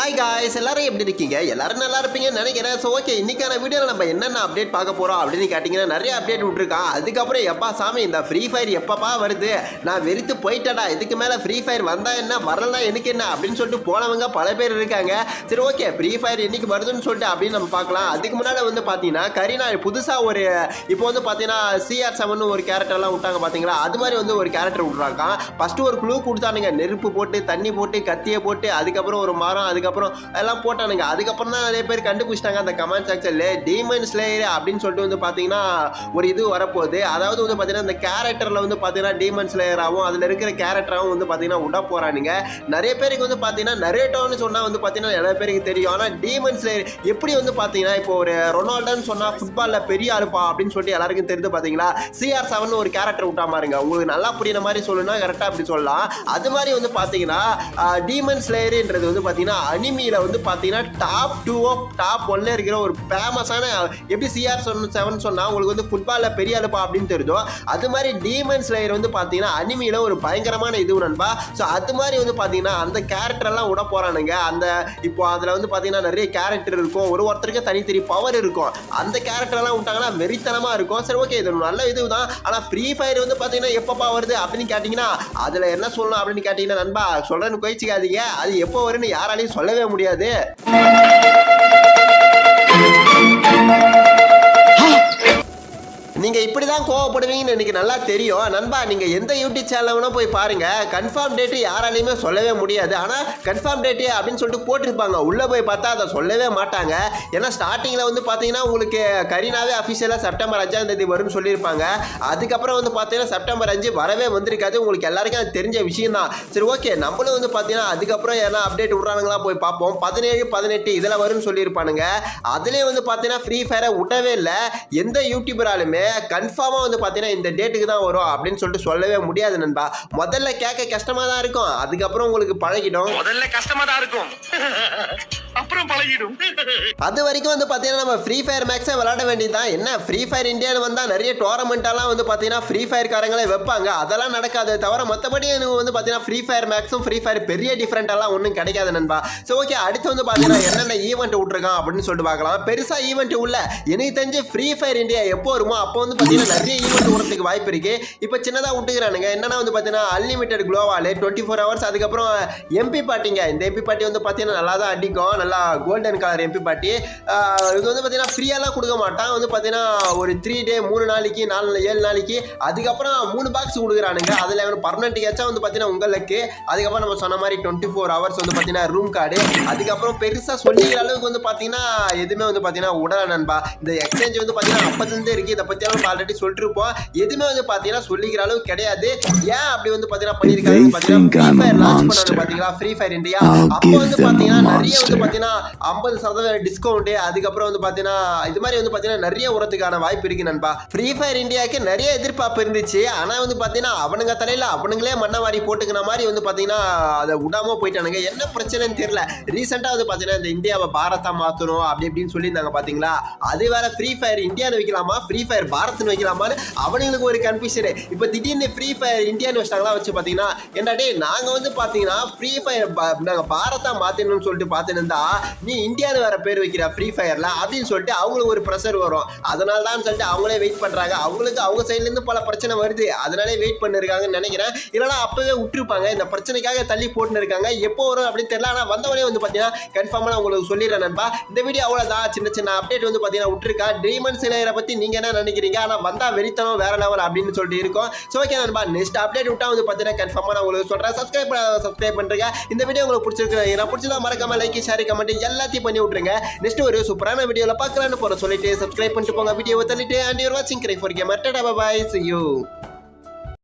Hi guys எல்லாரும் எப்படி இருக்கீங்க? எல்லாரும் நல்லா இருப்பீங்கன்னு நினைக்கிறேன். ஸோ ஓகே இன்னைக்கான வீடியோவில் நம்ம என்னென்ன அப்டேட் பார்க்க போகிறோம் அப்படின்னு கேட்டிங்கன்னா நிறைய அப்டேட் விட்ருக்கான் அதுக்கப்புறம் எப்பா சாமி இந்த ஃப்ரீ ஃபயர் எப்பப்பா வருது? நான் வெறுத்து போயிட்டடா இதுக்கு மேலே ஃப்ரீ ஃபயர் வந்தால் என்ன? வரலாம் எனக்கு என்ன? அப்படின்னு சொல்லிட்டு போனவங்க பல பேர் இருக்காங்க. சரி ஓகே ஃப்ரீ ஃபயர் என்னைக்கு வருதுன்னு சொல்லிட்டு அப்படின்னு நம்ம பார்க்கலாம். அதுக்கு முன்னாடி வந்து பார்த்தீங்கன்னா கரீனா புதுசாக ஒரு இப்போ வந்து பார்த்தீங்கன்னா சிஆர் செவன் ஒரு கேரக்டர்லாம் விட்டாங்க பார்த்தீங்களா? அது மாதிரி வந்து ஒரு கேரக்டர் விட்றாங்க ஃபஸ்ட்டு ஒரு க்ளூ கொடுத்தானுங்க. நெருப்பு போட்டு தண்ணி போட்டு கத்தியை போட்டு அதுக்கப்புறம் ஒரு மரம் அதுக்கப்புறம் எல்லாம் போட்டானுங்க. அதுக்கப்புறம் தான் நிறைய பேர் கண்டுபிடிச்சிட்டாங்க. அந்த கமெண்ட் செக்ஷனில் டீமன் ஸ்லேயர் அப்படின்னு சொல்லிட்டு வந்து பார்த்தீங்கன்னா ஒரு இது வரப்போகுது. அதாவது வந்து பார்த்தீங்கன்னா இந்த கேரக்டரில் வந்து பார்த்தீங்கன்னா டீமன் ஸ்லேயராகவும் அதில் இருக்கிற கேரக்டராகவும் வந்து பார்த்தீங்கன்னா விட போகிறானுங்க நிறைய பேருக்கு வந்து பார்த்தீங்கன்னா நரேட்டோன்னு சொன்னால் வந்து பார்த்தீங்கன்னா நிறைய பேருக்கு தெரியும். ஆனால் டீமன் ஸ்லேயர் எப்படி வந்து பார்த்தீங்கன்னா இப்போ ஒரு ரொனால்டோன்னு சொன்னால் ஃபுட்பாலில் பெரிய ஆளுப்பா அப்படின்னு சொல்லிட்டு எல்லாருக்கும் தெரிஞ்சு பார்த்தீங்களா சிஆர் செவன் ஒரு கேரக்டர் விட்டா பாருங்க. உங்களுக்கு நல்லா புரியுற மாதிரி சொல்லணும்னா கரெக்டாக அப்படி சொல்லலாம். அது மாதிரி வந்து பார்த்தீங்கன்னா டீமன் ஸ்லேயருன்றது வந்து பார்த்தீங்கன்னா அனிமியில் வந்து பார்த்தீங்கன்னா டாப் டூவோ டாப் ஒன்ல இருக்கிற ஒரு ஃபேமஸான எப்படி சிஆர் சொன்ன செவன் சொன்னால் உங்களுக்கு வந்து ஃபுட்பாலில் பெரிய அலுப்பா அப்படின்னு தெரியுதோ அது மாதிரி டீமன்ஸ் ஸ்லேயர் வந்து பார்த்தீங்கன்னா அனிமியில் ஒரு பயங்கரமான இது நண்பா. ஸோ அது மாதிரி வந்து பார்த்தீங்கன்னா அந்த கேரக்டர்லாம் விட போகிறானுங்க அந்த இப்போ அதில் வந்து பார்த்தீங்கன்னா நிறைய கேரக்டர் இருக்கும். ஒரு ஒருத்தருக்கு தனித்தனி பவர் இருக்கும். அந்த கேரக்டர்லாம் விட்டாங்கன்னா வெறித்தனமாக இருக்கும். சரி ஓகே இது ஒரு நல்ல இது தான் ஆனால் ஃப்ரீ ஃபயர் வந்து பார்த்தீங்கன்னா எப்பப்பா வருது அப்படின்னு கேட்டிங்கன்னா அதில் என்ன சொல்லணும் அப்படின்னு கேட்டிங்கன்னா நண்பா சொல்கிறேன்னு கோயிச்சிக்காதீங்க. அது எப்போ வரும்னு யாராலையும் சொல்லவே முடியாது. நீங்கள் இப்படி தான் கோவப்படுவீங்கன்னு எனக்கு நல்லா தெரியும். நண்பா நீங்கள் எந்த யூடியூப் சேனல் வேணால் போய் பாருங்கள் கன்ஃபார்ம் டேட்டு யாராலையுமே சொல்லவே முடியாது. ஆனால் கன்ஃபார்ம் டேட்டு அப்படின்னு சொல்லிட்டு போட்டிருப்பாங்க. உள்ளே போய் பார்த்தா அதை சொல்லவே மாட்டாங்க. ஏன்னா ஸ்டார்டிங்கில் வந்து பார்த்தீங்கன்னா உங்களுக்கு கரீனாவே அஃபிஷியலாக செப்டம்பர் அஞ்சாம் தேதி வரும்னு சொல்லியிருப்பாங்க. அதுக்கப்புறம் வந்து பார்த்தீங்கன்னா செப்டம்பர் அஞ்சு வரவே வந்திருக்காது. உங்களுக்கு எல்லாருக்கும் அது தெரிஞ்ச விஷயம் தான் சரி ஓகே நம்மளும் வந்து பார்த்தீங்கன்னா அதுக்கப்புறம் ஏன்னா அப்டேட் விட்றானுங்களா போய் பார்ப்போம். பதினேழு பதினெட்டு இதில் வரும்னு சொல்லியிருப்பானுங்க. அதுலேயே வந்து பார்த்தீங்கன்னா ஃப்ரீ ஃபயரை விடவே இல்லை. எந்த யூடியூபராலுமே கன்ஃபார்மாக வந்து பார்த்தீங்கன்னா இந்த டேட்டுக்கு தான் வரும் அப்படின்னு சொல்லிட்டு சொல்லவே முடியாது நண்பா. முதல்ல கேட்க கஷ்டமாக தான் இருக்கும். அதுக்கப்புறம் உங்களுக்கு பழகிடும். முதல்ல கஷ்டமாக தான் இருக்கும். அப்புறம் பழகிடும். அது வரைக்கும் வந்து பார்த்தீங்கன்னா நம்ம ஃப்ரீ ஃபயர் மேக்ஸே விளாட வேண்டியது தான் என்ன ஃப்ரீ ஃபயர் இந்தியாவில் வந்தால் நிறைய டோர்னமெண்ட்டெல்லாம் வந்து பார்த்தீங்கன்னா ஃப்ரீ ஃபயர் காரங்களே வைப்பாங்க. அதெல்லாம் நடக்காது தவிர மற்றபடி எனக்கு வந்து பார்த்தீங்கன்னா ஃப்ரீ ஃபயர் மேக்ஸும் ஃப்ரீ ஃபயர் பெரிய டிஃப்ரெண்ட்டெல்லாம் ஒன்றும் கிடைக்காது நண்பா. ஸோ ஓகே அடுத்து வந்து பார்த்தீங்கன்னா என்னென்ன ஈவெண்ட் விட்ருக்கான் அப்படின்னு சொல்லிட்டு பார்க்கலாம். பெருசாக ஈவெண்ட் உள்ள எனக்கு தெரிஞ்சு ஃப்ரீ ஃபயர் இந்தியா எப்போ வருமோ அப்போ வந்து பார்த்தீங்கன்னா நிறைய ஈவெண்ட் விடுறதுக்கு வாய்ப்பு இருக்கு. இப்போ சின்னதாக விட்டுக்கிறானுங்க. என்னன்னா வந்து பார்த்தீங்கன்னா அன்லிமிட்டெட் குளோவால் டுவெண்ட்டி ஃபோர் ஹவர்ஸ் அதுக்கப்புறம் எம்பி பாட்டிங்க இந்த எம்பி பாட்டி வந்து பார்த்தீங்கன்னா நல்லா தான் அடிக்கும். நல்லா கோல்டன் கலர் எம்பி பாட்டி. இது வந்து பார்த்தீங்கன்னா ஃப்ரீயாலாம் கொடுக்க மாட்டான். வந்து பார்த்தீங்கன்னா ஒரு த்ரீ டே மூணு நாளைக்கு நாலு ஏழு நாளைக்கு. அதுக்கப்புறம் மூணு பாக்ஸ் கொடுக்குறானுங்க. அதில் வந்து பர்மனெண்ட் கேட்சா வந்து பார்த்தீங்கன்னா உங்களுக்கு அதுக்கப்புறம் நம்ம சொன்ன மாதிரி டுவெண்ட்டி ஃபோர் ஹவர்ஸ் வந்து பார்த்தீங்கன்னா ரூம் கார்டு அதுக்கப்புறம் பெருசாக சொல்லிக்கிற அளவுக்கு வந்து பார்த்தீங்கன்னா எதுவுமே வந்து பார்த்தீங்கன்னா உடல நண்பா. இந்த எக்ஸ்சேஞ்ச் வந்து பார்த்தீங்கன்னா அப்பத்துலேருந்தே இருக்குது இதை பற்றியெல்லாம் நம்ம ஆல்ரெடி சொல்லிட்டு இருப்போம் எதுவுமே வந்து பார்த்தீங்கன்னா சொல்லிக்கிற அளவுக்கு கிடையாது. ஏன் அப்படி வந்து பார்த்தீங்கன்னா பண்ணியிருக்காங்க பார்த்தீங்கன்னா ஃப்ரீ ஃபயர் லான்ச் பண்ணாங்க பார்த்தீங்களா ஃப்ரீ ஃபயர் இந்தியா அப்போ வந்து பார்த்தீங்கன்னா நிறைய வந்து. பார்த்தீங்கன்னா ஐம்பது சதவீதம் டிஸ்கவுண்ட் அதுக்கப்புறம் வந்து பார்த்தீங்கன்னா இது மாதிரி வந்து பார்த்தீங்கன்னா நிறைய உரத்துக்கான வாய்ப்பு இருக்கு நண்பா. ஃப்ரீ ஃபயர் இந்தியாவுக்கு நிறைய எதிர்பார்ப்பு இருந்துச்சு. ஆனால் வந்து பார்த்தீங்கன்னா அவனுங்க தலையில் அவனுங்களே மண்ணவாரி போட்டுக்கிற மாதிரி வந்து பார்த்தீங்கன்னா அதை விடாம போயிட்டானுங்க. என்ன பிரச்சனைன்னு தெரியல. ரீசெண்டாக வந்து பார்த்தீங்கன்னா இந்த இந்தியாவை பாரத்தாக மாற்றணும் அப்படி இப்படின்னு சொல்லியிருந்தாங்க பார்த்தீங்களா? அது வேற ஃப்ரீ ஃபயர் இந்தியான்னு வைக்கலாமா? ஃப்ரீ ஃபயர் பாரத்னு வைக்கலாமான்னு அவனுங்களுக்கு ஒரு கன்ஃபியூஷன் இப்போ திடீர்னு ஃப்ரீ ஃபயர் இந்தியான்னு வச்சிட்டாங்களா வச்சு பார்த்தீங்கன்னா என்னடே நாங்கள் வந்து பார்த்தீங்கன்னா ஃப்ரீ ஃபயர் நாங்கள் பாரத்தாக மாற்றணும்னு சொல்லிட்டு பார்த்துன்னு இருந்தா நீ இந்தியாவில் வேற பேர் வைக்கிற ஃப்ரீ ஃபயரில் அப்படின்னு சொல்லிட்டு அவங்களுக்கு ஒரு ப்ரெஷர் வரும். அதனால தான் சொல்லிட்டு அவங்களே வெயிட் பண்ணுறாங்க அவங்களுக்கு அவங்க சைட்லேருந்து பல பிரச்சனை வருது. அதனாலே வெயிட் பண்ணிருக்காங்கன்னு நினைக்கிறேன். இல்லைனா அப்போவே விட்டுருப்பாங்க. இந்த பிரச்சனைக்காக தள்ளி போட்டுன்னு இருக்காங்க. எப்போ வரும் அப்படின்னு தெரியல. ஆனால் வந்தவனே வந்து பார்த்தீங்கன்னா கன்ஃபார்மாக நான் உங்களுக்கு சொல்லிடுறேன் நண்பா. இந்த வீடியோ அவ்வளோதான் சின்ன சின்ன அப்டேட் வந்து பார்த்தீங்கன்னா விட்டுருக்கா. ட்ரீமன் சிலையரை பற்றி நீங்கள் என்ன நினைக்கிறீங்க? ஆனால் வந்தால் வெறித்தனம் வேற லெவல் அப்படின்னு சொல்லிட்டு இருக்கோம். ஸோ ஓகே நண்பா. நெக்ஸ்ட் அப்டேட் விட்டா வந்து பார்த்தீங்கன்னா கன்ஃபார்மாக நான் உங்களுக்கு சொல்கிறேன் சப்ஸ்கிரைப் சப்ஸ்கிரைப் பண்ணுறீங்க இந்த வீடியோ உங்களுக்கு பிடிச்சிருக்கு. நான் பிடிச்சதான் மறக்காமல் லைக் ஷேர் கமெண்ட் எல்லாத்தையும் பண்ணி விட்ருங்க நெக்ஸ்ட் ஒரு சூப்பரான வீடியோவில் பார்க்கலான்னு போகிற சொல்லிட்டு சப்ஸ்கிரைப் பண்ணிட்டு போங்க. வீடியோவை தள்ளிட்டு அண்ட் யூர் வாட்சிங் cry for gamer tata bye see you